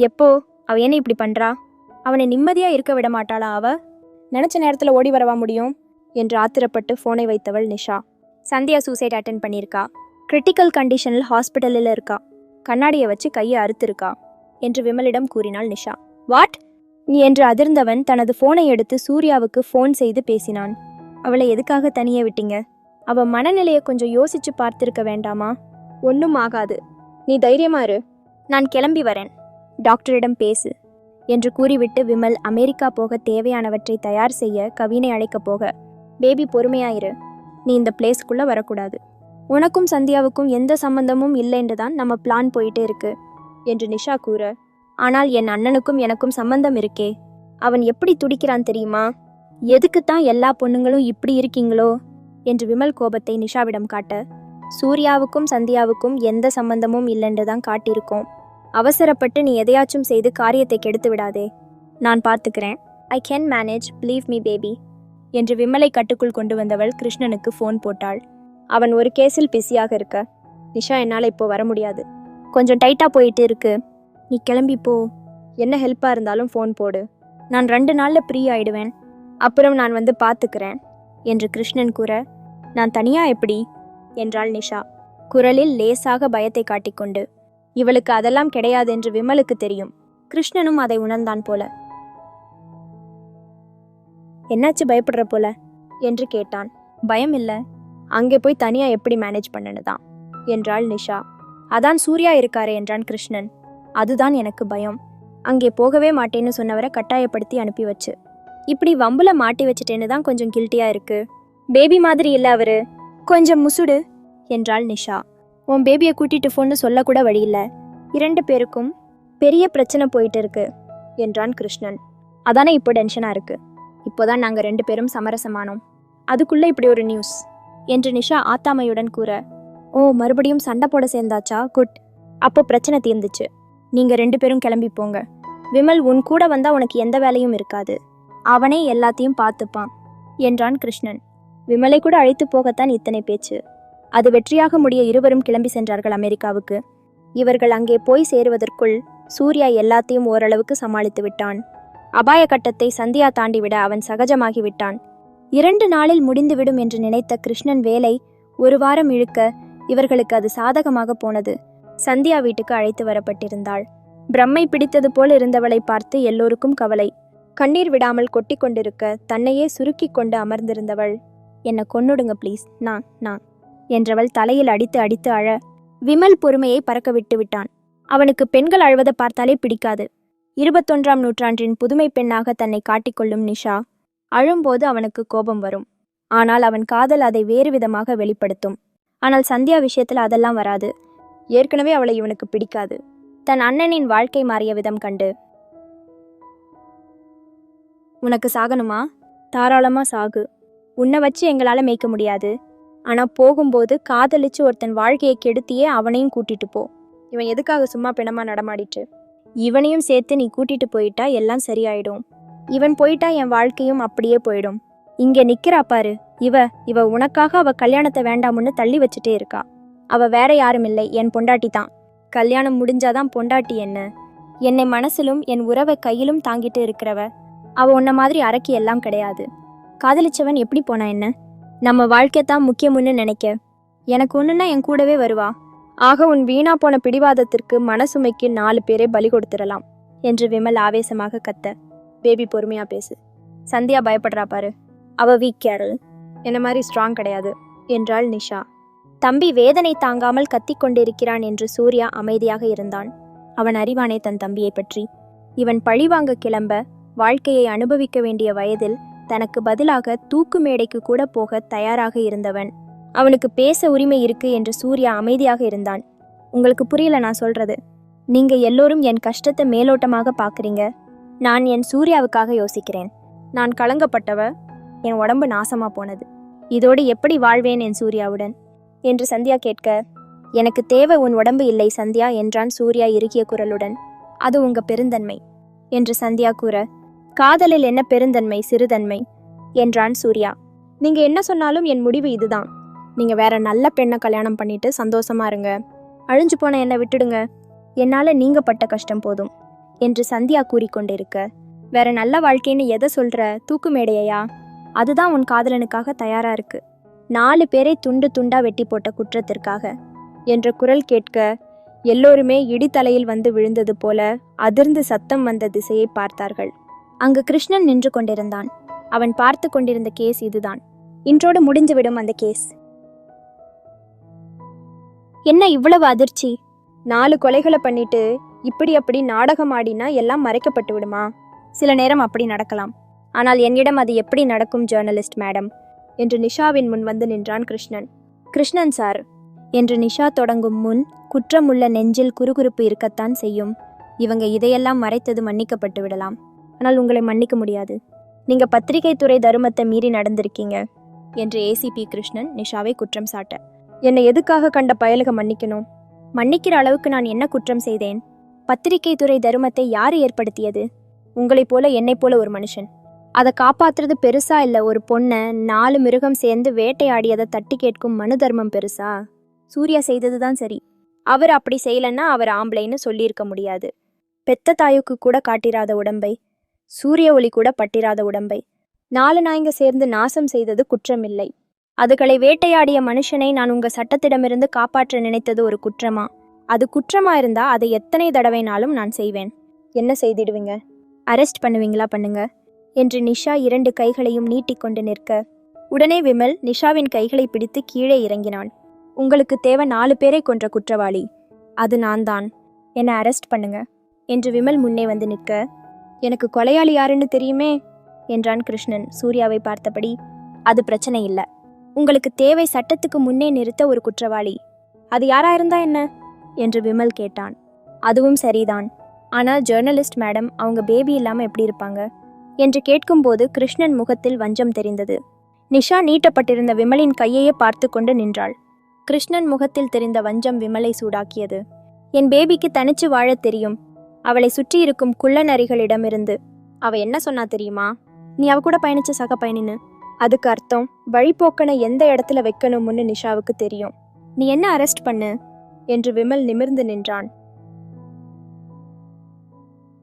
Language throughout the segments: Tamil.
எப்போ? அவ என்ன இப்படி பண்றா? அவனை நிம்மதியா இருக்க விட மாட்டாளா அவ? நினைச்ச நேரத்துல ஓடி வரவா முடியும்? என்று ஆத்திரப்பட்டு போனை வைத்தவள் நிஷா. சந்தியா சூசைட் அட்டென்ட் பண்ணியிருக்கா. கிரிட்டிக்கல் கண்டிஷனில் ஹாஸ்பிட்டலில் இருக்கா. கண்ணாடியை வச்சு கையை அறுத்திருக்கா என்று விமலிடம் கூறினாள் நிஷா. வாட் என்று அதிர்ந்தவன் தனது போனை எடுத்து சூர்யாவுக்கு ஃபோன் செய்து பேசினான். அவளை எதுக்காக தனியே விட்டீங்க? அவ மனநிலையை கொஞ்சம் யோசிச்சு பார்த்திருக்க வேண்டாமா? ஒன்றும் ஆகாது. நீ தைரியமா இரு. நான் கிளம்பி வரேன். டாக்டரிடம் பேசு என்று கூறிவிட்டு விமல் அமெரிக்கா போக தேவையானவற்றை தயார் செய்ய கவினை அழைக்கப் போக பேபி பொறுமையாயிரு. நீ இந்த பிளேஸ்க்குள்ளே வரக்கூடாது. உனக்கும் சந்தியாவுக்கும் எந்த சம்பந்தமும் இல்லைன்று தான் நம்ம பிளான் போயிட்டே இருக்கு என்று நிஷா கூற ஆனால் என் அண்ணனுக்கும் எனக்கும் சம்பந்தம் இருக்கே. அவன் எப்படி துடிக்கிறான் தெரியுமா? எதுக்குத்தான் எல்லா பொண்ணுங்களும் இப்படி இருக்கீங்களோ? என்று விமல் கோபத்தை நிஷாவிடம் காட்ட சூர்யாவுக்கும் சந்தியாவுக்கும் எந்த சம்பந்தமும் இல்லைன்று தான் காட்டியிருக்கோம். அவசரப்பட்டு நீ எதையாச்சும் செய்து காரியத்தை கெடுத்து விடாதே. நான் பார்த்துக்கிறேன். I can manage believe me baby என்று விமலை கட்டுக்குள் கொண்டு வந்தவள் கிருஷ்ணனுக்கு ஃபோன் போட்டாள். அவன் ஒரு கேஸில் பிஸியாக இருக்க. நிஷா என்னால் இப்போ வர முடியாது. கொஞ்சம் டைட்டாக போயிட்டு இருக்கு. நீ கிளம்பி போ. என்ன ஹெல்ப்பாக இருந்தாலும் ஃபோன் போடு. நான் ரெண்டு நாளில் ஃப்ரீ ஆயிடுவேன். அப்புறம் நான் வந்து பார்த்துக்கிறேன். என்று கிருஷ்ணன் கூற நான் தனியா எப்படி? என்றாள் நிஷா. குரலில் லேசாக பயத்தை காட்டிக்கொண்டு. இவளுக்கு அதெல்லாம் கிடையாது என்று விமலுக்கு தெரியும். கிருஷ்ணனும் அதை உணர்ந்தான் போல. என்னாச்சு பயப்படுற போல? என்று கேட்டான். பயம் இல்லை. அங்கே போய் தனியா எப்படி மேனேஜ் பண்ணனுதான் என்றாள் நிஷா. அதான் சூர்யா இருக்காரே என்றான் கிருஷ்ணன். அதுதான் எனக்கு பயம். அங்கே போகவே மாட்டேன்னு சொன்னவரை கட்டாயப்படுத்தி அனுப்பி வச்சு. இப்படி வம்புல மாட்டி வச்சிட்டேன்னு தான் கொஞ்சம் கில்ட்டியா இருக்கு. பேபி மாதிரி இல்ல அவரு. கொஞ்சம் முசுடு என்றாள் நிஷா. உன் பேபியை கூட்டிட்டு போன்னு சொல்லக்கூட வழி இரண்டு பேருக்கும் பெரிய பிரச்சனை போயிட்டு இருக்கு என்றான் கிருஷ்ணன். அதானே இப்போ டென்ஷனாக இருக்கு. இப்போதான் நாங்கள் ரெண்டு பேரும் சமரசமானோம். அதுக்குள்ளே இப்படி ஒரு நியூஸ் என்று நிஷா ஆத்தாமையுடன் கூற. ஓ மறுபடியும் சண்டை போட சேர்ந்தாச்சா? குட். அப்போ பிரச்சனை தீர்ந்துச்சு. நீங்கள் ரெண்டு பேரும் கிளம்பி போங்க. விமல் உன் கூட வந்தால் உனக்கு எந்த வேலையும் இருக்காது. அவனே எல்லாத்தையும் பார்த்துப்பான் என்றான் கிருஷ்ணன். விமலை கூட அழைத்து போகத்தான் இத்தனை பேச்சு. அது வெற்றியாக முடிய இருவரும் கிளம்பி சென்றார்கள் அமெரிக்காவுக்கு. இவர்கள் அங்கே போய் சேருவதற்குள் சூர்யா எல்லாத்தையும் ஓரளவுக்கு சமாளித்து விட்டான். அபாய கட்டத்தை சந்தியா தாண்டிவிட அவன் சகஜமாகி விட்டான். இரண்டு நாளில் முடிந்துவிடும் என்று நினைத்த கிருஷ்ணன் வேலை ஒரு வாரம் இழுக்க இவர்களுக்கு அது சாதகமாக போனது. சந்தியா வீட்டுக்கு அழைத்து வரப்பட்டிருந்தாள். பிரம்மை பிடித்தது போல் இருந்தவளை பார்த்து எல்லோருக்கும் கவலை. கண்ணீர் விடாமல் கொட்டி கொண்டிருக்க தன்னையே சுருக்கி கொண்டு அமர்ந்திருந்தவள் என்னை கொன்னுடுங்க ப்ளீஸ் நான் நான். என்றவள் தலையில் அடித்து அடித்து அழ விமல் பொறுமையை பறக்க விட்டு விட்டான் அவனுக்கு பெண்கள் அழுவதை பார்த்தாலே பிடிக்காது. இருபத்தொன்றாம் நூற்றாண்டின் புதுமை பெண்ணாக தன்னை காட்டிக்கொள்ளும் நிஷா அழும்போது அவனுக்கு கோபம் வரும். ஆனால் அவன் காதல் அதை வேறு விதமாக வெளிப்படுத்தும். ஆனால் சந்தியா விஷயத்தில் அதெல்லாம் வராது. ஏற்கனவே அவளை இவனுக்கு பிடிக்காது. தன் அண்ணனின் வாழ்க்கை மாறிய விதம் கண்டு. உனக்கு சாகணுமா? தாராளமா சாகு. உன்னை வச்சு எங்களால் மேய்க்க முடியாது. ஆனால் போகும்போது காதலிச்சு ஒருத்தன் வாழ்க்கையை கெடுத்தியே அவனையும் கூட்டிட்டு போ. இவன் எதுக்காக சும்மா பிணமா நடமாடிட்டு? இவனையும் சேர்த்து நீ கூட்டிட்டு போயிட்டா எல்லாம் சரியாயிடும். இவன் போயிட்டா என் வாழ்க்கையும் அப்படியே போயிடும். இங்க நிக்கிறா பாரு இவ இவ உனக்காக அவ கல்யாணத்தை வேண்டாம்னு தள்ளி வச்சுட்டே இருக்கா. அவ வேற யாரும் இல்லை என் பொண்டாட்டி தான். கல்யாணம் முடிஞ்சாதான் பொண்டாட்டி என்ன? என்னை மனசிலும் என் உறவை கையிலும் தாங்கிட்டு இருக்கிறவ அவ உன்ன மாதிரி அரக்கி எல்லாம் கிடையாது. காதலிச்சவன் எப்படி போனா என்ன? நம்ம வாழ்க்கை தான் முக்கியம்னு நினைக்க. எனக்கு ஒன்றுன்னா என் கூடவே வருவா. ஆக உன் வீணா போன பிடிவாதத்திற்கு மனசுமைக்கு நாலு பேரை பலி கொடுத்துடலாம் என்று விமல் ஆவேசமாக கத்த. பேபி பொறுமையா பேசு. சந்தியா பயப்படுறா பாரு. அவ வீக் கேரல் என்ன மாதிரி ஸ்ட்ராங் கிடையாது என்றாள் நிஷா. தம்பி வேதனை தாங்காமல் கத்திக் கொண்டிருக்கிறான் என்று சூர்யா அமைதியாக இருந்தான். அவன் அறிவானே தன் தம்பியை பற்றி. இவன் பழிவாங்க கிளம்ப வாழ்க்கையை அனுபவிக்க வேண்டிய வயதில் தனக்கு பதிலாக தூக்கு மேடைக்கு கூட போக தயாராக இருந்தவன். அவனுக்கு பேச உரிமை இருக்கு என்று சூர்யா அமைதியாக இருந்தான். உங்களுக்கு புரியல நான் சொல்றது. நீங்க எல்லோரும் என் கஷ்டத்தை மேலோட்டமாக பார்க்குறீங்க நான் என் சூர்யாவுக்காக யோசிக்கிறேன். நான் கலங்கப்பட்டவ என் உடம்பு நாசமா போனது. இதோடு எப்படி வாழ்வேன் என் சூர்யாவுடன்? என்று சந்தியா கேட்க எனக்கு தேவை உன் உடம்பு இல்லை சந்தியா என்றான் சூர்யா இறுகிய குரலுடன். அது உங்க பெருந்தன்மை என்று சந்தியா கூற காதலில் என்ன பெருந்தன்மை சிறுதன்மை? என்றான் சூர்யா. நீங்க என்ன சொன்னாலும் என் முடிவு இதுதான். நீங்க வேற நல்ல பெண்ணை கல்யாணம் பண்ணிட்டு சந்தோஷமா இருங்க. அழிஞ்சு போன என்னை விட்டுடுங்க. என்னால நீங்க பட்ட கஷ்டம் போதும் என்று சந்தியா கூறிக்கொண்டிருக்க வேற நல்ல வாழ்க்கைன்னு எதை சொல்ற? தூக்கு மேடையா அதுதான் உன் காதலனுக்காக தயாரா இருக்கு. நாலு பேரை துண்டு துண்டா வெட்டி போட்ட குற்றத்திற்காக என்ற குரல் கேட்க எல்லோருமே இடித்தலையில் வந்து விழுந்தது போல அதிர்ந்து சத்தம் வந்த திசையை பார்த்தார்கள். அங்கு கிருஷ்ணன் நின்று கொண்டிருந்தான். அவன் பார்த்து கொண்டிருந்த கேஸ் இதுதான். இன்றோடு முடிந்துவிடும் அந்த கேஸ். என்ன இவ்வளவு அதிர்ச்சி? நாலு கொலைகளை பண்ணிட்டு இப்படி அப்படி நாடகம் ஆடினா எல்லாம் மறைக்கப்பட்டு விடுமா? சில நேரம் அப்படி நடக்கலாம். ஆனால் என்னிடம் அது எப்படி நடக்கும் ஜேர்னலிஸ்ட் மேடம்? என்று நிஷாவின் முன் வந்து நின்றான் கிருஷ்ணன். கிருஷ்ணன் சார் என்று நிஷா தொடங்கும் முன் குற்றமுள்ள நெஞ்சில் குறுகுறுப்பு இருக்கத்தான் செய்யும். இவங்க இதையெல்லாம் மறைத்தது மன்னிக்கப்பட்டு விடலாம். ஆனால் உங்களை மன்னிக்க முடியாது. நீங்க பத்திரிகை துறை தருமத்தை மீறி நடந்திருக்கீங்க என்று ஏசிபி கிருஷ்ணன் நிஷாவை குற்றம் சாட்ட. என்னை எதுக்காக கண்ட பயலுக மன்னிக்கணும்? மன்னிக்கிற அளவுக்கு நான் என்ன குற்றம் செய்தேன்? பத்திரிகை துறை தருமத்தை யார் ஏற்படுத்தியது? உங்களைப் போல என்னைப் போல ஒரு மனுஷன். அதை காப்பாத்துறது பெருசா இல்ல ஒரு பொண்ணை நாலு மிருகம் சேர்ந்து வேட்டையாடியதை தட்டி கேட்கும் மனு தர்மம் பெருசா? சூர்யா செய்ததுதான் சரி. அவர் அப்படி செய்யலன்னா அவர் ஆம்பளைன்னு சொல்லியிருக்க முடியாது. பெத்த தாயுக்கு கூட காட்டிராத உடம்பை சூரிய ஒளி கூட பட்டிராத உடம்பை. நாலு நாய்ங்க சேர்ந்து நாசம் செய்தது குற்றமில்லை. அதுகளை வேட்டையாடிய மனுஷனை நான் உங்க சட்டத்திடமிருந்து காப்பாற்ற நினைத்தது ஒரு குற்றமா? அது குற்றமா இருந்தா அதை எத்தனை தடவைனாலும் நான் செய்வேன். என்ன செய்திடுவீங்க? அரெஸ்ட் பண்ணுவீங்களா பண்ணுங்க? என்று நிஷா இரண்டு கைகளையும் நீட்டிக்கொண்டு நிற்க. உடனே விமல் நிஷாவின் கைகளை பிடித்து கீழே இறங்கினான். உங்களுக்கு தேவை நாலு பேரை கொன்ற குற்றவாளி. அது நான் தான் என்னை அரெஸ்ட் பண்ணுங்க. என்று விமல் முன்னே வந்து நிற்க. எனக்கு கொலையாளி யாருன்னு தெரியுமே? என்றான் கிருஷ்ணன் சூர்யாவை பார்த்தபடி. அது பிரச்சனை இல்லை. உங்களுக்கு தேவை சட்டத்துக்கு முன்னே நிறுத்த ஒரு குற்றவாளி. அது யாரா இருந்தா என்ன? என்று விமல் கேட்டான். அதுவும் சரிதான். ஆனால் ஜேர்னலிஸ்ட் மேடம் அவங்க பேபி இல்லாம எப்படி இருப்பாங்க? என்று கேட்கும்போது கிருஷ்ணன் முகத்தில் வஞ்சம் தெரிந்தது. நிஷா நீட்டப்பட்டிருந்த விமலின் கையையே பார்த்து கொண்டு நின்றாள். கிருஷ்ணன் முகத்தில் தெரிந்த வஞ்சம் விமலை சூடாக்கியது. என் பேபிக்கு தனிச்சு வாழத் தெரியும். அவளை சுற்றி இருக்கும் குள்ள நரிகளிடமிருந்து அவ என்ன சொன்னா தெரியுமா? நீ அவ கூட பயணிச்ச சக பயணின்னு. அதுக்கு அர்த்தம் வழிபோக்கனை எந்த இடத்துல வைக்கணும்னு நிஷாவுக்கு தெரியும். நீ என்ன அரெஸ்ட் பண்ணு? என்று விமல் நிமிர்ந்து நின்றான்.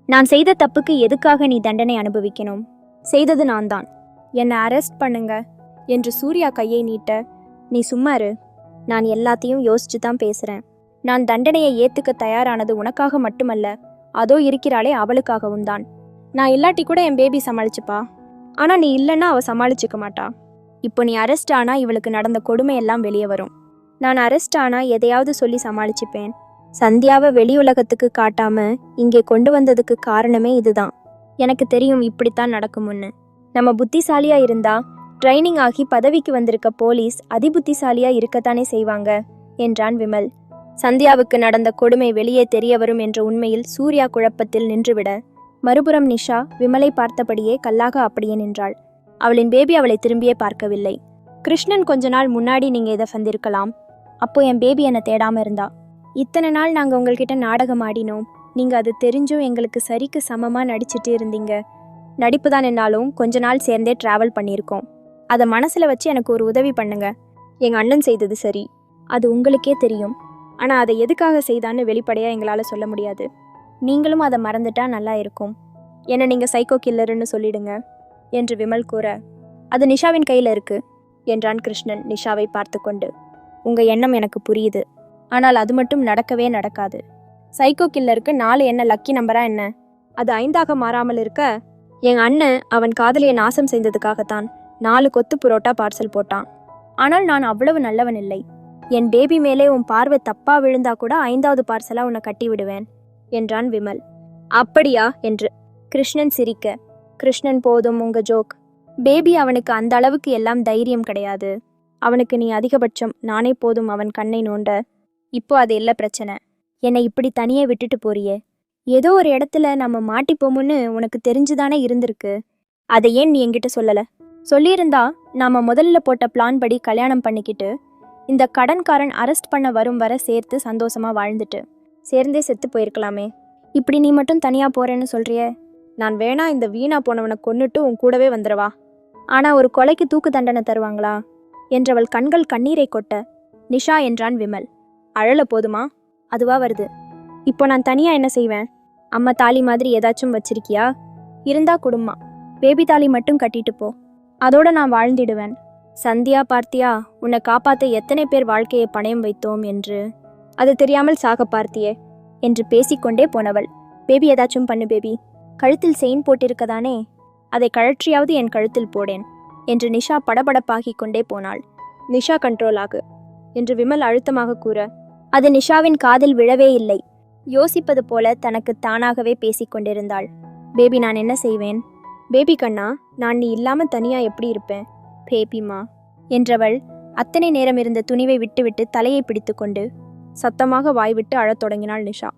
நான் செய்த தப்புக்கு எதுக்காக நீ தண்டனை அனுபவிக்கணும்? செய்தது நான் தான் என்னை அரெஸ்ட் பண்ணுங்க? என்று சூர்யா கையை நீட்ட நீ சும்மாரு நான் எல்லாத்தையும் யோசிச்சு தான் பேசுறேன். நான் தண்டனையை ஏத்துக்க தயாரானது உனக்காக மட்டுமல்ல அதோ இருக்கிறாளே அவளுக்காகவும் தான். நான் இல்லாட்டி கூட என் பேபி சமாளிச்சுப்பா. ஆனா நீ இல்லைன்னா அவ சமாளிச்சுக்க மாட்டா. இப்போ நீ அரெஸ்ட் ஆனா இவளுக்கு நடந்த கொடுமை எல்லாம் வெளியே வரும். நான் அரெஸ்ட் ஆனா எதையாவது சொல்லி சமாளிச்சுப்பேன். சந்தியாவை வெளி உலகத்துக்கு காட்டாம இங்கே கொண்டு வந்ததுக்கு காரணமே இதுதான். எனக்கு தெரியும் இப்படித்தான் நடக்கும்னு நம்ம புத்திசாலியா இருந்தா ட்ரைனிங் ஆகி பதவிக்கு வந்திருக்க போலீஸ் அதிபுத்திசாலியா இருக்கத்தானே செய்வாங்க என்றான் விமல். சந்தியாவுக்கு நடந்த கொடுமை வெளியே தெரிய வரும் என்ற உண்மையில் சூர்யா குழப்பத்தில் நின்றுவிட. மறுபுறம் நிஷா விமலை பார்த்தபடியே கல்லாக அப்படியே நின்றாள். அவளின் பேபி அவளை திரும்பியே பார்க்கவில்லை. கிருஷ்ணன் கொஞ்ச நாள் முன்னாடி நீங்க இதை சந்திருக்கலாம் அப்போ என் பேபி என்னை தேடாம இருந்தா. இத்தனை நாள் நாங்க உங்கள்கிட்ட நாடகம் ஆடினோம். நீங்க அது தெரிஞ்சும் எங்களுக்கு சரிக்கு சமமா நடிச்சிட்டு இருந்தீங்க. நடிப்பு தான் என்னாலும் கொஞ்ச நாள் சேர்ந்தே டிராவல் பண்ணியிருக்கோம். அதை மனசுல வச்சு எனக்கு ஒரு உதவி பண்ணுங்க. எங்க அண்ணன் செய்தது சரி. அது உங்களுக்கே தெரியும். ஆனால் அதை எதுக்காக செய்தான்னு வெளிப்படையாக எங்களால் சொல்ல முடியாது. நீங்களும் அதை மறந்துட்டா நல்லா இருக்கும். என்னை நீங்கள் சைக்கோ கில்லருன்னு சொல்லிடுங்க என்று விமல் கூற அது நிஷாவின் கையில் இருக்கு என்றான் கிருஷ்ணன் நிஷாவை பார்த்து கொண்டு. உங்கள் எண்ணம் எனக்கு புரியுது. ஆனால் அது மட்டும் நடக்கவே நடக்காது. சைக்கோ கில்லருக்கு நாலு என்ன லக்கி நம்பரா என்ன? அது ஐந்தாக மாறாமல் இருக்க என் அண்ணன் அவன் காதலியை நாசம் செய்ததுக்காகத்தான் நாலு கொத்து புரோட்டா பார்சல் போட்டான். ஆனால் நான் அவ்வளவு நல்லவன் இல்லை. என் பேபி மேலே உன் பார்வை தப்பா விழுந்தா கூட ஐந்தாவது பார்சலா உன்னை கட்டி விடுவேன் என்றான் விமல். அப்படியா? என்று. கிருஷ்ணன் சிரிக்க. கிருஷ்ணன் போதும் உங்க ஜோக் பேபி அவனுக்கு அந்த அளவுக்கு எல்லாம் தைரியம் கிடையாது. அவனுக்கு நீ அதிகபட்சம் நானே போதும் அவன் கண்ணை நோண்ட. இப்போ அது இல்லை பிரச்சனை. என்னை இப்படி தனியே விட்டுட்டு போறியே. ஏதோ ஒரு இடத்துல நம்ம மாட்டிப்போமுன்னு உனக்கு தெரிஞ்சுதானே இருந்திருக்கு. அதை ஏன் நீ என்கிட்ட சொல்லலை? சொல்லியிருந்தா நாம முதல்ல போட்ட பிளான் படி கல்யாணம் பண்ணிக்கிட்டு இந்த கடன்காரன் அரெஸ்ட் பண்ண வரும் வர சேர்த்து சந்தோஷமா வாழ்ந்துட்டு. சேர்ந்தே செத்து போயிருக்கலாமே. இப்படி நீ மட்டும் தனியா போறேன்னு சொல்றியே? நான் வேணா இந்த வீணா போனவனை கொன்னுட்டு உன் கூடவே வந்துடுவா ஆனா ஒரு கொலைக்கு தூக்கு தண்டனை தருவாங்களா? என்றவள் கண்கள் கண்ணீரை கொட்ட நிஷா என்றான் விமல். அழல போதுமா? அதுவா வருது. இப்போ நான் தனியா என்ன செய்வேன்? அம்மா தாலி மாதிரி ஏதாச்சும் வச்சிருக்கியா? இருந்தா குடும்மா. பேபி தாலி மட்டும் கட்டிட்டு போ. அதோட நான் வாழ்ந்திடுவேன். சந்தியா பார்த்தியா உன்னை காப்பாற்ற எத்தனை பேர் வாழ்க்கையை பணயம் வைத்தோம் என்று. அது தெரியாமல் சாக பார்த்தியே என்று பேசிக்கொண்டே போனவள். பேபி ஏதாச்சும் பண்ணு பேபி. கழுத்தில் செயின் போட்டிருக்கதானே? அதை கழற்றியாவது என் கழுத்தில் போடேன் என்று நிஷா படபடப்பாகி கொண்டே போனாள். நிஷா கண்ட்ரோல் ஆகு என்று விமல் அழுத்தமாக கூற. அது நிஷாவின் காதில் விழவே இல்லை. யோசிப்பது போல தனக்கு தானாகவே பேசிக் கொண்டிருந்தாள். பேபி நான் என்ன செய்வேன்? பேபி கண்ணா நான் நீ இல்லாம தனியா எப்படி இருப்பேன்? பேபிமா என்றவள் அத்தனை நேரம் இருந்த துணிவை விட்டுவிட்டு தலையை பிடித்துக்கொண்டு சத்தமாக வாய்விட்டு அழத் தொடங்கினாள் நிஷா.